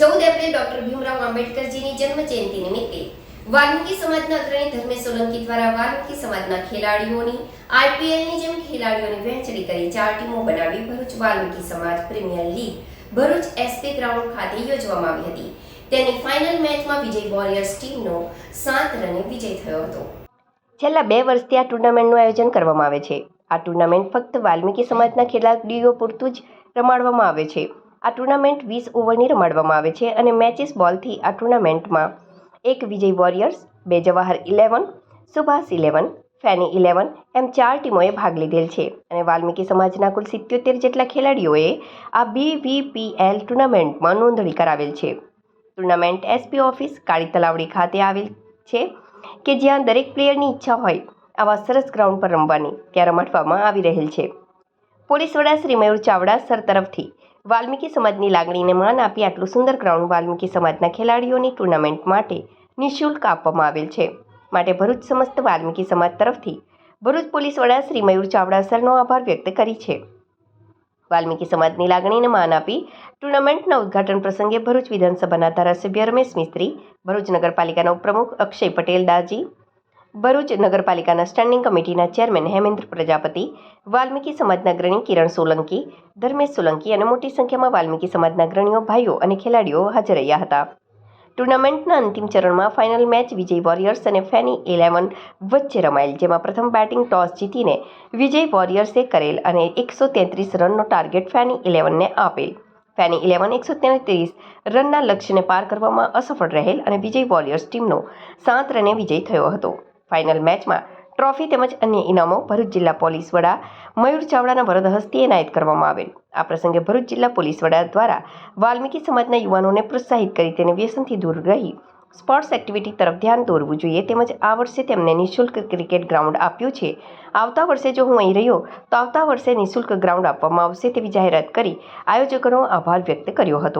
ચૌદ April doctor Bhimrao આંબેડકરજીની જન્મ જયંતિ નિમિત્તે વાલ્મીકી સમાજના અગ્રણી ધર્મેશ સોલંકી દ્વારા વાલ્મીકી સમાજના ખેલાડીઓની, આઈપીએલની જેમ ખેલાડીઓની વહેંચણી કરી ચાર ટીમો બનાવી ભરૂચ વાલ્મીકી સમાજ premier league, Bharuch SP ground ખાતે યોજવામાં આવી હતી. તેની ફાઇનલ મેચમાં વિજય વોરિયર્સ ટીમનો સાત રને વિજય થયો હતો. છેલ્લા બે વર્ષથી આ ટુર્નામેન્ટનું આયોજન કરવામાં આવે છે. આ ટુર્નામેન્ટ ફક્ત વાલ્મીકી સમાજના ખેલાડીઓ પૂરતું જ રમાડવામાં આવે છે. આ ટુર્નામેન્ટ વીસ ઓવરની રમાડવામાં આવે છે અને મેચિસ બોલથી આ ટુર્નામેન્ટમાં એક વિજય વોરિયર્સ, બે જવાહર ઇલેવન, સુભાષ ઇલેવન, ફેની ઇલેવન એમ ચાર ટીમોએ ભાગ લીધેલ છે. અને વાલ્મીકી સમાજના કુલ સિત્યોતેર જેટલા ખેલાડીઓએ આ બીવીપીએલ ટુર્નામેન્ટમાં નોંધણી કરાવેલ છે. ટુર્નામેન્ટ એસપી ઓફિસ કાળી તલાવડી ખાતે આવેલ છે કે જ્યાં દરેક પ્લેયરની ઈચ્છા હોય આવા સરસ ગ્રાઉન્ડ પર રમવાની, ત્યાં રમાડવામાં આવી રહેલ છે. પોલીસ વડા શ્રી મયુર ચાવડા સર તરફથી વાલ્મીકી સમાજની લાગણીને માન આપી આટલું સુંદર ગ્રાઉન્ડ વાલ્મીકી સમાજના ખેલાડીઓની ટુર્નામેન્ટ માટે નિઃશુલ્ક આપવામાં આવેલ છે. માટે ભરૂચ સમસ્ત વાલ્મીકી સમાજ તરફથી ભરૂચ પોલીસ વડા શ્રી મયુર ચાવડા સરનો આભાર વ્યક્ત કરી છે. વાલ્મીકી સમાજની લાગણીને માન આપી ટુર્નામેન્ટના ઉદ્ઘાટન પ્રસંગે ભરૂચ વિધાનસભાના ધારાસભ્ય રમેશ મિસ્ત્રી, ભરૂચ નગરપાલિકાના ઉપપ્રમુખ અક્ષય પટેલ દાજી ભરૂચ નગરપાલિકાના સ્ટેન્ડિંગ કમિટીના ચેરમેન હેમેન્દ્ર પ્રજાપતિ, વાલ્મીકી સમાજના અગ્રણી કિરણ સોલંકી, ધર્મેશ સોલંકી અને મોટી સંખ્યામાં વાલ્મીકી સમાજના અગ્રણીઓ, ભાઈઓ અને ખેલાડીઓ હાજર રહ્યા હતા. ટુર્નામેન્ટના અંતિમ ચરણમાં ફાઇનલ મેચ વિજય વોરિયર્સ અને ફેની ઇલેવન વચ્ચે રમાયેલ, જેમાં પ્રથમ બેટિંગ ટોસ જીતીને વિજય વોરિયર્સે કરેલ અને એકસો તેત્રીસ રનનો ટાર્ગેટ ફેની ઇલેવનને આપેલ. ફેની ઇલેવન એકસો તેત્રીસ રનના લક્ષ્યને પાર કરવામાં અસફળ રહેલ અને વિજય વોરિયર્સ ટીમનો સાત રને વિજય થયો હતો. ફાઇનલ મેચમાં ટ્રોફી તેમજ અન્ય ઇનામો ભરૂચ જિલ્લા પોલીસ વડા મયુર ચાવડાના વરદ હસ્તે એનાયત કરવામાં આવેલ. આ પ્રસંગે ભરૂચ જિલ્લા પોલીસ વડા દ્વારા વાલ્મીકી સમાજના યુવાનોને પ્રોત્સાહિત કરી તેને વ્યસનથી દૂર રહી સ્પોર્ટ્સ એક્ટિવિટી તરફ ધ્યાન દોરવું જોઈએ તેમજ આ વર્ષે તેમને નિઃશુલ્ક ક્રિકેટ ગ્રાઉન્ડ આપ્યું છે. આવતા વર્ષે જો હું અહીં રહ્યો તો આવતા વર્ષે નિઃશુલ્ક ગ્રાઉન્ડ આપવામાં આવશે તેવી જાહેરાત કરી આયોજકોનો આભાર વ્યક્ત કર્યો હતો.